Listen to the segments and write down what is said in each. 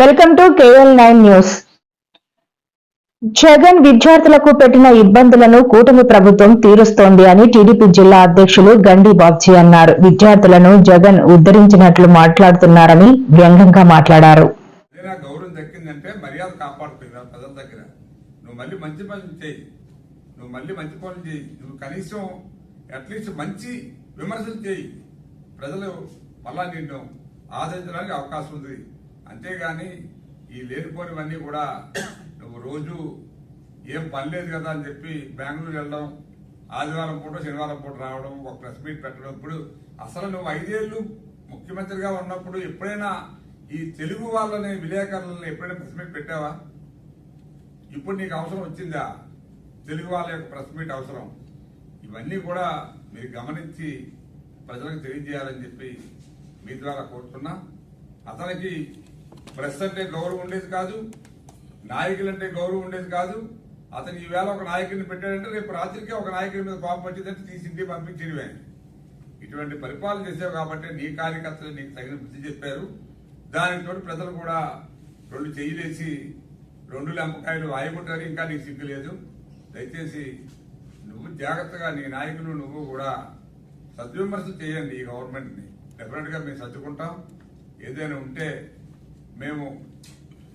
Welcome to KL nine news. Jagan విద్యార్థులకు పెట్టిన ఇబ్బందులను కూటమి ప్రభుత్వం తీరుస్తోంది అని టీడీపీ జిల్లా అధ్యక్షులు గండి బాబ్జీ అన్నారు. విద్యార్థులను జగన్ ఉద్ధరించినట్లు మాట్లాడుతున్నారని వ్యంగ్యంగా మాట్లాడారు. గౌరవం దక్కిందంటే మర్యాద ప్రజల దగ్గర. నువ్వు మళ్ళీ మంచి పనులు చేయి. నువ్వు మళ్ళీ మంచి పనులు చేయి. నువ్వు కనీసం అట్లీస్ట్ మంచి విమర్శలు చేయి. ప్రజలు మళ్ళా నిన్ను ఆదరించడానికి అవకాశం ఉంది. అంతేగాని ఈ లేనిపోనివన్నీ కూడా నువ్వు రోజు ఏం పని లేదు కదా అని చెప్పి బెంగళూరు వెళ్ళడం ఆదివారం పూట శనివారం పూట రావడం ఒక ప్రెస్ మీట్ పెట్టడం. ఇప్పుడు అసలు నువ్వు ఐదేళ్ళు ముఖ్యమంత్రిగా ఉన్నప్పుడు ఎప్పుడైనా ఈ తెలుగు వాళ్ళని విలేకరులని ఎప్పుడైనా ప్రెస్ మీట్ పెట్టావా? ఇప్పుడు నీకు అవసరం వచ్చిందా? తెలుగు వాళ్ళ యొక్క ప్రెస్ మీట్ అవసరం. ఇవన్నీ కూడా మీరు గమనించి ప్రజలకు తెలియజేయాలని చెప్పి మీ ద్వారా కోరుతున్నా. అతనికి ప్రెస్ అంటే గౌరవం ఉండేది కాదు నాయకులు అంటే గౌరవం ఉండేది కాదు. అతను ఈవేళ ఒక నాయకుడిని పెట్టాడంటే రేపు రాత్రికి ఒక నాయకుడి మీద పాపం వచ్చిందంటే తీసింటి ఇంటికి పంపించేవే ఇటువంటి పరిపాలన చేసావు కాబట్టి నీ కార్యకర్తలు నీకు తగిన బుద్ధి చెప్పారు. దానితో ప్రజలు కూడా రెండు చెయ్యిలేసి రెండు లెంపకాయలు వాయుకుంటారు ఇంకా నీకు సిగ్గులేదు దయచేసి నువ్వు జాగ్రత్తగా నీ నాయకులు నువ్వు కూడా సద్విమర్శ చేయండి ఈ గవర్నమెంట్ని. డెఫినెట్గా మేము సర్దుకుంటాం. ఏదైనా ఉంటే మేము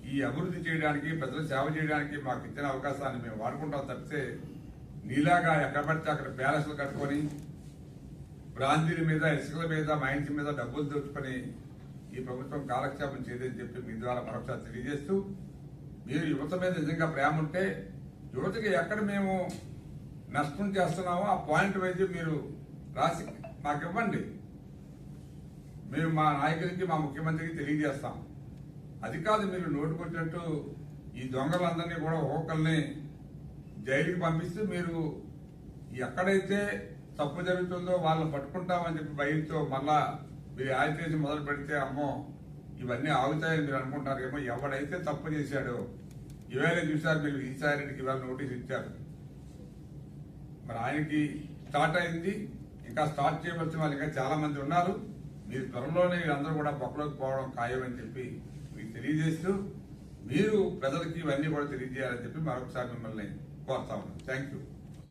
ఈ అభివృద్ధి చేయడానికి ప్రజలు సేవ చేయడానికి మాకు ఇచ్చిన అవకాశాన్ని మేము వాడుకుంటాం తప్పితే నీలాగా ఎక్కడ పడితే అక్కడ ప్యాలెస్లు కట్టుకొని బ్రాందీల మీద ఇసుకల మీద మైన్స్ మీద డబ్బులు దోచుకొని ఈ ప్రభుత్వం కాలక్షేపం చేయదని చెప్పి మీ ద్వారా మరొకసారి తెలియజేస్తూ మీరు యువత మీద నిజంగా ప్రేమ ఉంటే యువతకి ఎక్కడ మేము నష్టం చేస్తున్నామో ఆ పాయింట్ వైజ్ మీరు రాసి మాకు ఇవ్వండి మేము మా నాయకుడికి మా ముఖ్యమంత్రికి తెలియజేస్తాం. అది కాదు మీరు నోటుకొచ్చినట్టు ఈ దొంగలందరినీ కూడా ఒక్కొక్కరిని జైలుకి పంపిస్తూ మీరు ఎక్కడైతే తప్పు జరుగుతుందో వాళ్ళని పట్టుకుంటామని చెప్పి భయంతో మళ్ళా మీరు యాజిటేషన్ మొదలు పెడితే అమ్మో ఇవన్నీ ఆగుతాయని మీరు అనుకుంటారేమో ఎవడైతే తప్పు చేశాడో. ఇవేళ చూసారు మీరు ఈసారికి ఇవాళ నోటీస్ ఇచ్చారు. మరి ఆయనకి స్టార్ట్ అయింది ఇంకా స్టార్ట్ చేయవలసిన వాళ్ళు ఇంకా చాలా మంది ఉన్నారు. మీరు త్వరలోనే వీళ్ళందరూ కూడా బొక్కలోకి పోవడం ఖాయమని చెప్పి మీకు తెలియజేస్తూ మీరు ప్రజలకి ఇవన్నీ కూడా తెలియజేయాలని చెప్పి మరొకసారి మిమ్మల్ని కోరుతా ఉన్నాను. Thank you